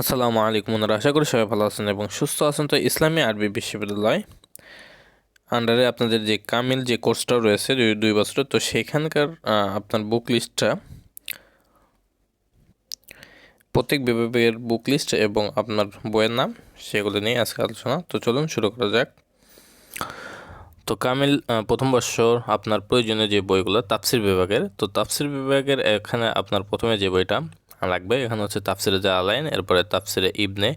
আসসালামু আলাইকুম আশা করি সবাই ভালো আছেন এবং সুস্থ আছেন। তো ইসলামী আরবি বিশ্ববিদ্যালয় আন্ডারে আপনাদের যে কামিল যে কোর্সটা রয়েছে দুই বছর তো সেখানকার আপনার বুক লিস্টটা প্রত্যেক বিভাগের বুক লিস্ট এবং আপনার বইয়ের নাম, সেগুলো নিয়ে আজকে আলোচনা। তো চলুন শুরু করা যাক। তো কামিল প্রথম বর্ষর আপনার প্রয়োজনীয় যে বইগুলো, তাফসির বিভাগের, তো তাফসির বিভাগের এখানে আপনার প্রথমে যে বইটা লাগবে। এখানে হচ্ছে তাফসিরে যা আলাইন এরপরে তাফসিরে ইবনে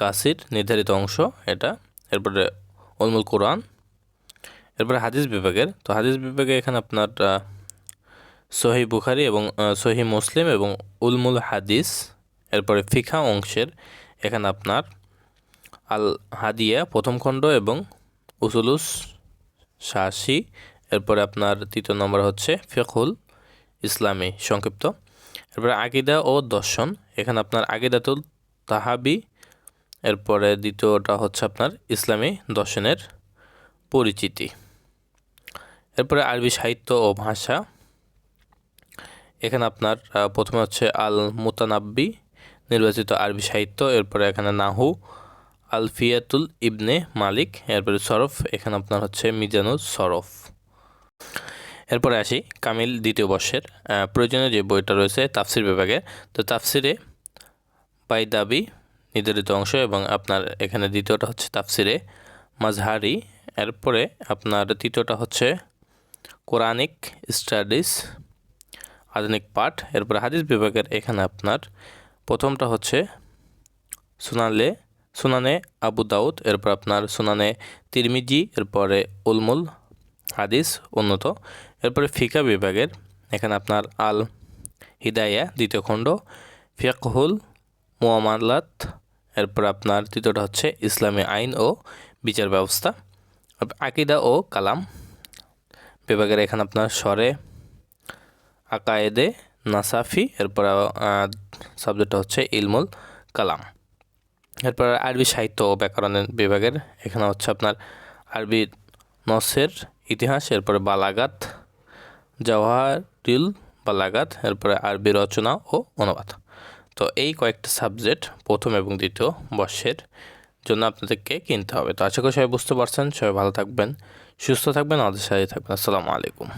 কাসির, নির্ধারিত অংশ এটা, এরপরে উলমুল কোরআন, এরপরে হাদিস বিভাগের। তো হাদিস বিভাগে এখানে আপনার সহি বুখারি এবং সহি মুসলিম এবং উলমুল হাদিস, এরপরে ফিখা অংশের এখানে আপনার আল হাদিয়া প্রথম খণ্ড এবং উসুলুস শাসি, এরপরে আপনার তৃতীয় নম্বর হচ্ছে ফেকুল ইসলামী সংক্ষিপ্ত। এরপরে আকিদা ও দর্শন। এখানে আপনার আকিদাতুল তাহাবি, এরপরে দ্বিতীয়টা হচ্ছে আপনার ইসলামী দর্শনের পরিচিতি। এরপরে আরবি সাহিত্য ও ভাষা। এখানে আপনার প্রথমে হচ্ছে আল মুতানাব্বি নির্বাচিত আরবি সাহিত্য, এরপরে এখানে নাহু, আলফিয়াতুল ইবনে মালিক, এরপরে সরফ, এখানে আপনার হচ্ছে মিজানুল সরফ। এরপরে আসি কামিল দ্বিতীয় বর্ষের প্রয়োজনীয় যে বইটা রয়েছে তাফসির বিভাগে। তো তাফসিরে বাই দাবি নির্ধারিত অংশ এবং আপনার এখানে দ্বিতীয়টা হচ্ছে তাফসিরে মাজহারি। এরপরে আপনার তৃতীয়টা হচ্ছে কোরআনিক স্টাডিজ, আধুনিক পাঠ। এরপরে হাদিস বিভাগের এখানে আপনার প্রথমটা হচ্ছে সুনালে সুনানে আবু দাউদ, এরপর আপনার সুনানে তিরমিজি, এরপরে উলমুল হাদিস উন্নত। এরপরে ফিকা বিভাগের, এখানে আপনার আল হিদায়া, দ্বিতীয় খণ্ড ফিয়াকহুল মুয়ামালাত এরপর আপনার তৃতীয়টা হচ্ছে ইসলামী আইন ও বিচার ব্যবস্থা। আকিদা ও কালাম বিভাগের, এখানে আপনার স্বরে আকায়েদে নাসাফি, এরপর সাবজেক্টটা হচ্ছে ইলমুল কালাম। এরপর আরবি সাহিত্য ও ব্যাকরণের বিভাগের, এখানে হচ্ছে আপনার আরবি নসের ইতিহাস, এরপরে বালাগাত, জওয়াহারুল বালাগাত, এরপরে আরবি রচনা ও অনুবাদ। তো এই কয়েকটা সাবজেক্ট, প্রথম এবং দ্বিতীয় বর্ষের জন্য আপনাদেরকে কিনতে হবে। তো আশা করি সবাই বুঝতে পারছেন। সবাই ভালো থাকবেন, সুস্থ থাকবেন, আমাদের সাথে থাকবেন। আসসালামু আলাইকুম।